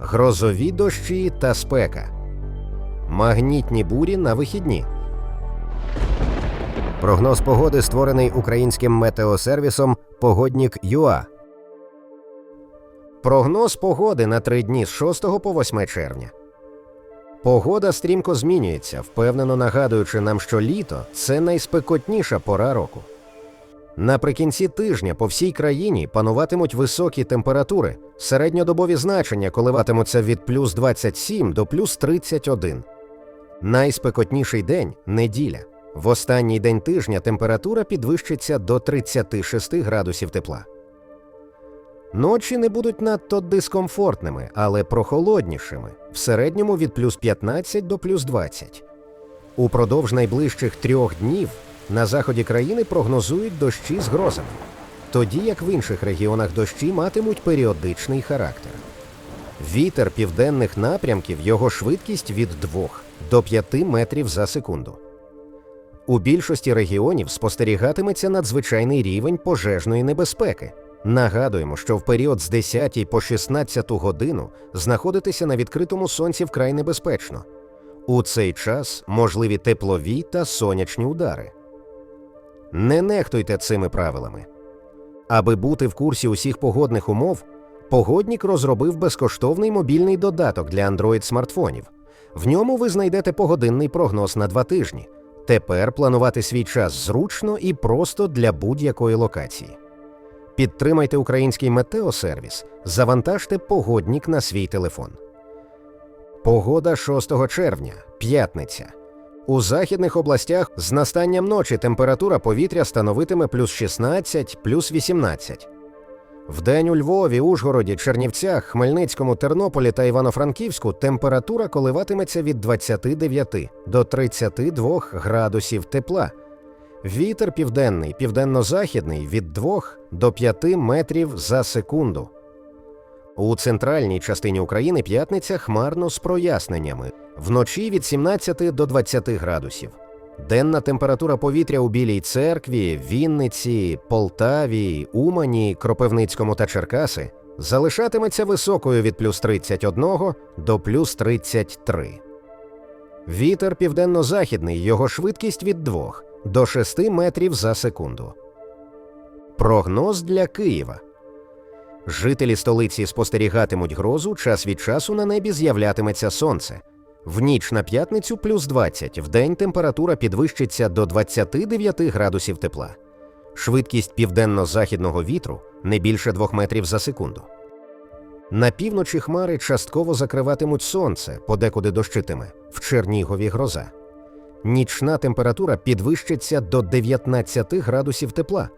грозові дощі та спека, магнітні бурі на вихідні. Прогноз погоди створений українським метеосервісом Погоднік ЮА. Прогноз погоди на три дні з 6 по 8 червня. Погода стрімко змінюється, впевнено нагадуючи нам, що літо це найспекотніша пора року. Наприкінці тижня по всій країні пануватимуть високі температури, середньодобові значення коливатимуться від плюс 27 до плюс 31. Найспекотніший день неділя. В останній день тижня температура підвищиться до 36 градусів тепла. Ночі не будуть надто дискомфортними, але прохолоднішими, в середньому від плюс 15 до плюс 20. Упродовж найближчих трьох днів на заході країни прогнозують дощі з грозами, тоді як в інших регіонах дощі матимуть періодичний характер. Вітер південних напрямків його швидкість від 2 до 5 метрів за секунду. У більшості регіонів спостерігатиметься надзвичайний рівень пожежної небезпеки. Нагадуємо, що в період з 10 по 16 годину знаходитися на відкритому сонці вкрай небезпечно. У цей час можливі теплові та сонячні удари. Не нехтуйте цими правилами. Аби бути в курсі усіх погодних умов, погоднік розробив безкоштовний мобільний додаток для Android смартфонів. В ньому ви знайдете погодинний прогноз на два тижні. Тепер планувати свій час зручно і просто для будь-якої локації. Підтримайте український метеосервіс, завантажте погоднік на свій телефон. Погода 6 червня, п'ятниця. У західних областях з настанням ночі температура повітря становитиме плюс 16, плюс 18. Вдень у Львові, Ужгороді, Чернівцях, Хмельницькому, Тернополі та Івано-Франківську температура коливатиметься від 29 до 32 градусів тепла. Вітер південний, південно-західний від 2 до 5 метрів за секунду. У центральній частині України п'ятниця хмарно з проясненнями, вночі від 17 до 20 градусів. Денна температура повітря у Білій церкві, Вінниці, Полтаві, Умані, Кропивницькому та Черкаси залишатиметься високою від плюс 31 до плюс 33. Вітер південно-західний, його швидкість від 2 до 6 метрів за секунду. Прогноз для Києва. Жителі столиці спостерігатимуть грозу, час від часу на небі з'являтиметься сонце. В ніч на п'ятницю плюс 20, в день температура підвищиться до 29 градусів тепла. Швидкість південно-західного вітру не більше 2 метрів за секунду. На півночі хмари частково закриватимуть сонце, подекуди дощитиме, в Чернігові гроза. Нічна температура підвищиться до 19 градусів тепла.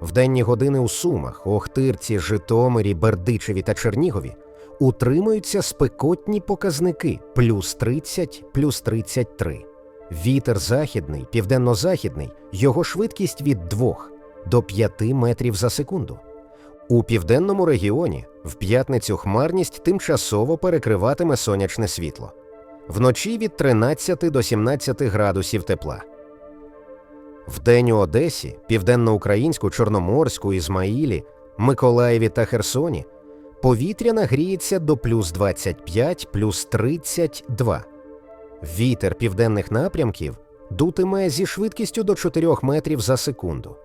В денні години у Сумах, Охтирці, Житомирі, Бердичеві та Чернігові утримуються спекотні показники плюс 30, плюс 33. Вітер західний, південно-західний, його швидкість від 2 до 5 метрів за секунду. У південному регіоні в п'ятницю хмарність тимчасово перекриватиме сонячне світло. Вночі від 13 до 17 градусів тепла. Вдень у Одесі, Південноукраїнську, Чорноморську, Ізмаїлі, Миколаєві та Херсоні повітря нагріється до плюс 25, плюс 32. Вітер південних напрямків дутиме зі швидкістю до 4 метрів за секунду.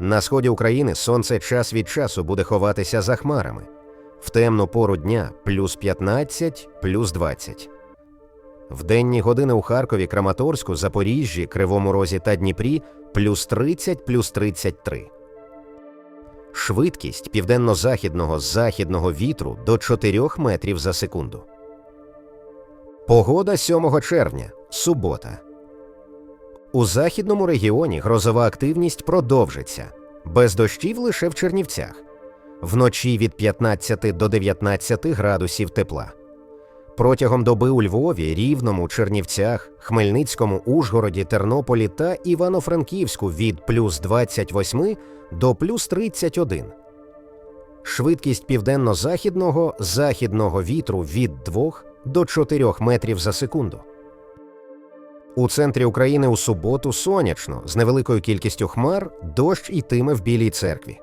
На сході України сонце час від часу буде ховатися за хмарами. В темну пору дня плюс 15, плюс 20. В денні години у Харкові, Краматорську, Запоріжжі, Кривому Розі та Дніпрі плюс 30, плюс 33. Швидкість південно-західного західного вітру до 4 метрів за секунду. Погода 7 червня. Субота. У західному регіоні грозова активність продовжиться. Без дощів лише в Чернівцях. Вночі від 15 до 19 градусів тепла. Протягом доби у Львові, Рівному, Чернівцях, Хмельницькому, Ужгороді, Тернополі та Івано-Франківську від плюс 28 до плюс 31. Швидкість південно-західного західного вітру від 2 до 4 метрів за секунду. У центрі України у суботу сонячно з невеликою кількістю хмар дощ ітиме в Білій церкві.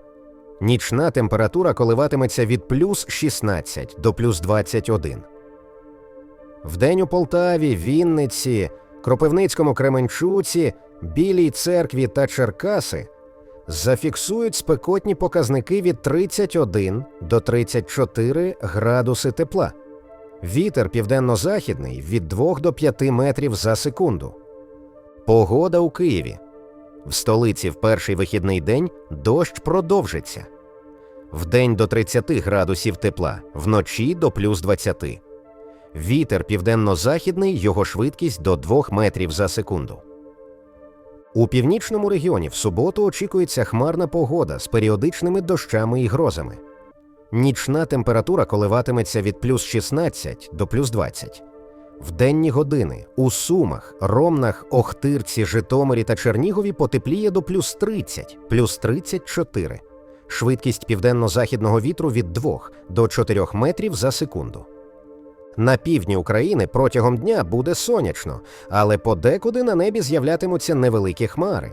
Нічна температура коливатиметься від плюс 16 до плюс 21. Вдень у Полтаві, Вінниці, Кропивницькому Кременчуці, Білій церкві та Черкаси зафіксують спекотні показники від 31 до 34 градуси тепла. Вітер південно-західний від 2 до 5 метрів за секунду. Погода у Києві. В столиці в перший вихідний день дощ продовжиться. Вдень до 30 градусів тепла, вночі до плюс 20. Вітер південно-західний, його швидкість до 2 метрів за секунду. У північному регіоні в суботу очікується хмарна погода з періодичними дощами і грозами. Нічна температура коливатиметься від плюс 16 до плюс 20. В денні години у Сумах, Ромнах, Охтирці, Житомирі та Чернігові потепліє до плюс 30, плюс 34. Швидкість південно-західного вітру від 2 до 4 метрів за секунду. На півдні України протягом дня буде сонячно, але подекуди на небі з'являтимуться невеликі хмари.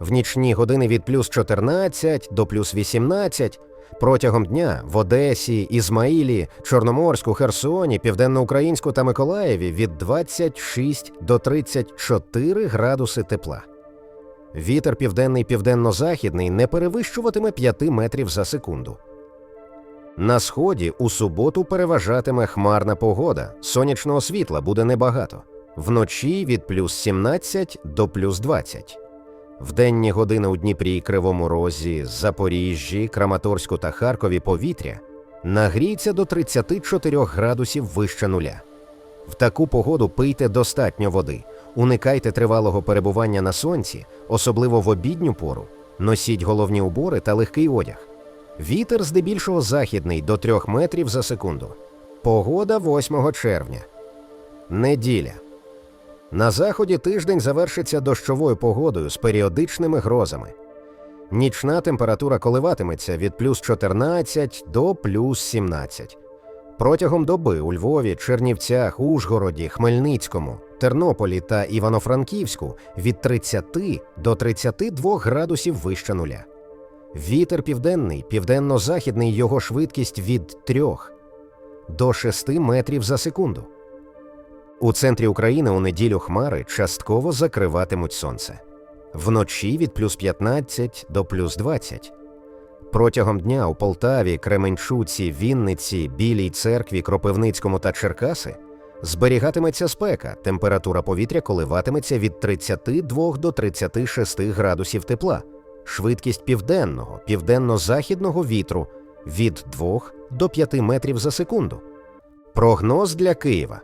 В нічні години від плюс 14 до плюс 18. Протягом дня в Одесі, Ізмаїлі, Чорноморську, Херсоні, Південноукраїнську та Миколаєві від 26 до 34 градуси тепла. Вітер південний південно-західний не перевищуватиме 5 метрів за секунду. На сході у суботу переважатиме хмарна погода, сонячного світла буде небагато, вночі від плюс 17 до плюс 20. В денні години у Дніпрі, Кривому Розі, Запоріжжі, Краматорську та Харкові повітря нагріється до 34 градусів вище нуля. В таку погоду пийте достатньо води, уникайте тривалого перебування на сонці, особливо в обідню пору, носіть головні убори та легкий одяг. Вітер здебільшого західний до 3 метрів за секунду. Погода 8 червня. Неділя. На заході тиждень завершиться дощовою погодою з періодичними грозами. Нічна температура коливатиметься від плюс 14 до плюс 17. Протягом доби у Львові, Чернівцях, Ужгороді, Хмельницькому, Тернополі та Івано-Франківську від 30 до 32 градусів вище нуля. Вітер південний, південно-західний його швидкість від 3 до 6 метрів за секунду. У центрі України у неділю хмари частково закриватимуть сонце. Вночі від плюс 15 до плюс 20. Протягом дня у Полтаві, Кременчуці, Вінниці, Білій церкві, Кропивницькому та Черкаси зберігатиметься спека, температура повітря коливатиметься від 32 до 36 градусів тепла, швидкість південного, південно-західного вітру від 2 до 5 метрів за секунду. Прогноз для Києва.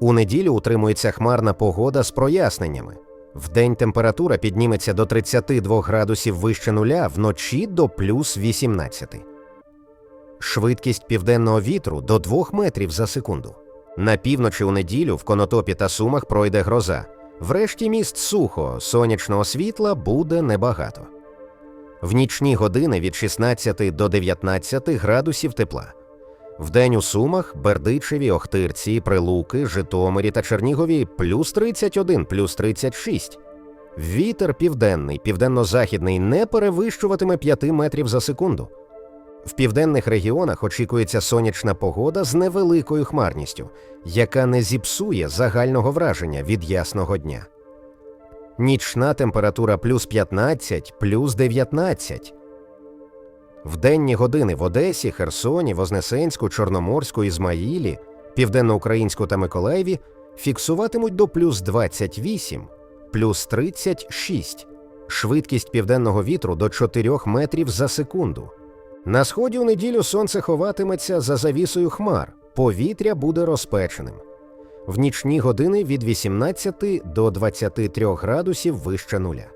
У неділю утримується хмарна погода з проясненнями. Вдень температура підніметься до 32 градусів вище нуля, вночі до плюс 18. Швидкість південного вітру до 2 метрів за секунду. На півночі у неділю в Конотопі та Сумах пройде гроза. Врешті міст сухо, сонячного світла буде небагато. В нічні години від 16 до 19 градусів тепла. Вдень у Сумах, Бердичеві, Охтирці, Прилуки, Житомирі та Чернігові плюс 31, плюс 36. Вітер південний, південно-західний не перевищуватиме 5 метрів за секунду. В південних регіонах очікується сонячна погода з невеликою хмарністю, яка не зіпсує загального враження від ясного дня. Нічна температура плюс 15, плюс 19. В денні години в Одесі, Херсоні, Вознесенську, Чорноморську, Ізмаїлі, Південноукраїнську та Миколаєві фіксуватимуть до плюс 28, плюс 36, швидкість південного вітру до 4 метрів за секунду. На сході у неділю сонце ховатиметься за завісою хмар, повітря буде розпеченим. В нічні години від 18 до 23 градусів вище нуля.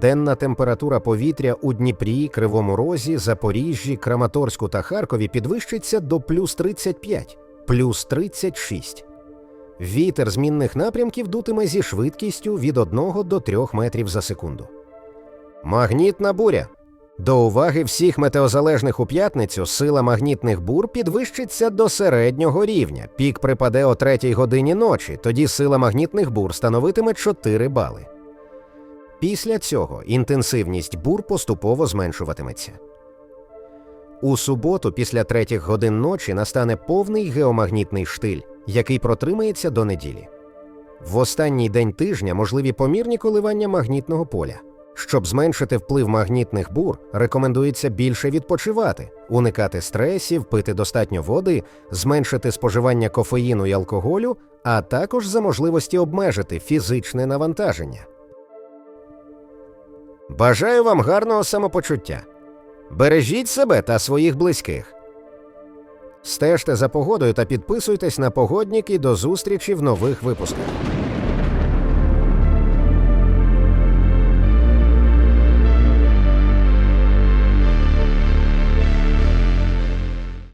Денна температура повітря у Дніпрі, Кривому Розі, Запоріжжі, Краматорську та Харкові підвищиться до плюс 35, плюс 36. Вітер змінних напрямків дутиме зі швидкістю від 1 до 3 метрів за секунду. Магнітна буря. До уваги всіх метеозалежних у п'ятницю сила магнітних бур підвищиться до середнього рівня. Пік припаде о 3 годині ночі, тоді сила магнітних бур становитиме 4 бали. Після цього інтенсивність бур поступово зменшуватиметься. У суботу, після третіх годин ночі, настане повний геомагнітний штиль, який протримається до неділі. В останній день тижня можливі помірні коливання магнітного поля. Щоб зменшити вплив магнітних бур, рекомендується більше відпочивати, уникати стресів, пити достатньо води, зменшити споживання кофеїну і алкоголю, а також за можливості обмежити фізичне навантаження. Бажаю вам гарного самопочуття. Бережіть себе та своїх близьких. Стежте за погодою та підписуйтесь на погоднік до зустрічі в нових випусках.